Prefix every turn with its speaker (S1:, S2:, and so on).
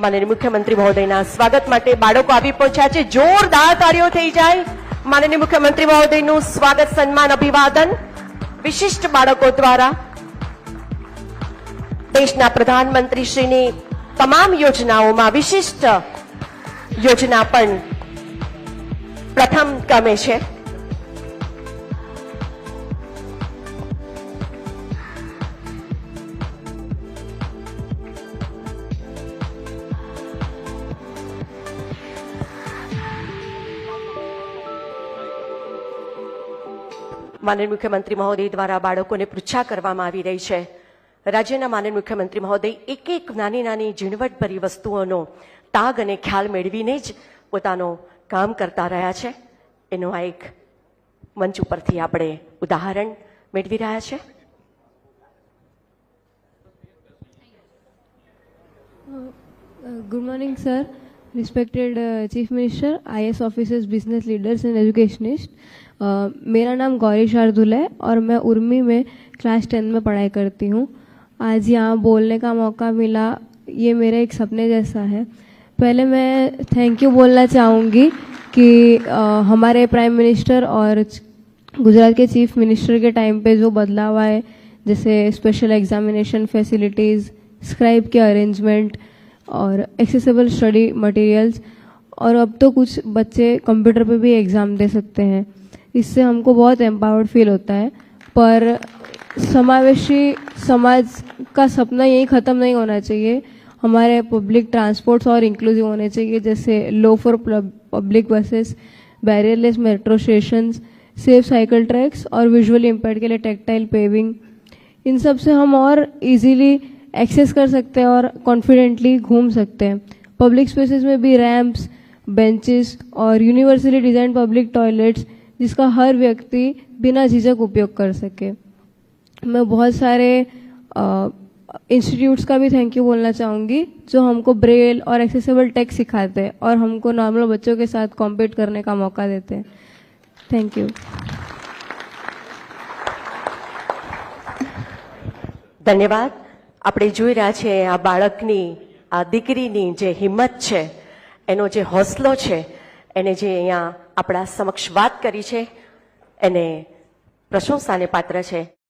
S1: માનનીય મુખ્યમંત્રી મહોદયના સ્વાગત માટે બાળકો આવી પહોંચ્યા છે. જોરદાર તાળીઓ થઈ જાય. માનનીય મુખ્યમંત્રી મહોદયનું સ્વાગત, સન્માન, અભિવાદન વિશિષ્ટ બાળકો દ્વારા. દેશના પ્રધાનમંત્રી શ્રીની તમામ યોજનાઓમાં વિશિષ્ટ યોજના પણ પ્રથમ ક્રમે છે. માનનીય મુખ્યમંત્રી મહોદય દ્વારા બાળકોને પૃચ્છા કરવામાં આવી રહી છે. રાજ્યના માનનીય મુખ્યમંત્રી મહોદય એક એક નાની નાની ઝીણવટભરી વસ્તુઓનો તાગ અને ખ્યાલ મેળવીને જ પોતાનો કામ કરતા રહ્યા છે. એનો આ એક મંચ ઉપરથી આપણે ઉદાહરણ મેળવી રહ્યા છે.
S2: Good morning morning, sir. Chief minister IS officers, business leaders and educationists. Uh, मेरा नाम गौरी शार्दुल है और मैं उर्मी में क्लास टेन में पढ़ाई करती हूँ आज यहाँ बोलने का मौका मिला ये मेरे एक सपने जैसा है पहले मैं थैंक यू बोलना चाहूँगी कि uh, हमारे प्राइम मिनिस्टर और गुजरात के चीफ मिनिस्टर के टाइम पे जो बदलाव आए जैसे स्पेशल एग्जामिनेशन फैसिलिटीज़ स्क्राइब के अरेंजमेंट और एक्सेसिबल स्टडी मटेरियल्स और अब तो कुछ बच्चे कंप्यूटर पे भी एग्ज़ाम दे सकते हैं। इससे हमको बहुत एम्पावर्ड फील होता है। पर समावेशी समाज का सपना यही ख़त्म नहीं होना चाहिए। हमारे पब्लिक ट्रांसपोर्ट्स और इंक्लूसिव होने चाहिए, जैसे low floor public buses barrierless metro station safe cycle tracks और विजुअली इम्पेयर्ड के लिए टेक्टाइल पेविंग इन सबसे हम और इजीली एक्सेस कर सकते हैं और कॉन्फिडेंटली घूम सकते हैं। पब्लिक स्पेसेस में भी रैम्प्स बेंचेस और यूनिवर्सली डिज़ाइन पब्लिक टॉयलेट्स जिसका हर व्यक्ति बिना झिझक उपयोग कर सके। मैं बहुत सारे इंस्टीट्यूट्स का भी थैंक यू बोलना चाहूँगी, जो हमको ब्रेल और एक्सेसिबल टेक्स सिखाते हैं और हमको नॉर्मल बच्चों के साथ कॉम्पीट करने का मौका देते हैं। थैंक यू
S1: धन्यवाद। આપણે જોઈ રહ્યા છે આ બાળકની, આ દીકરીની જે હિંમત છે, એનો જે હોસલો છે, એને જે અહીંયા આપણા સમક્ષ વાત કરી છે, એને પ્રશંસાને પાત્ર છે.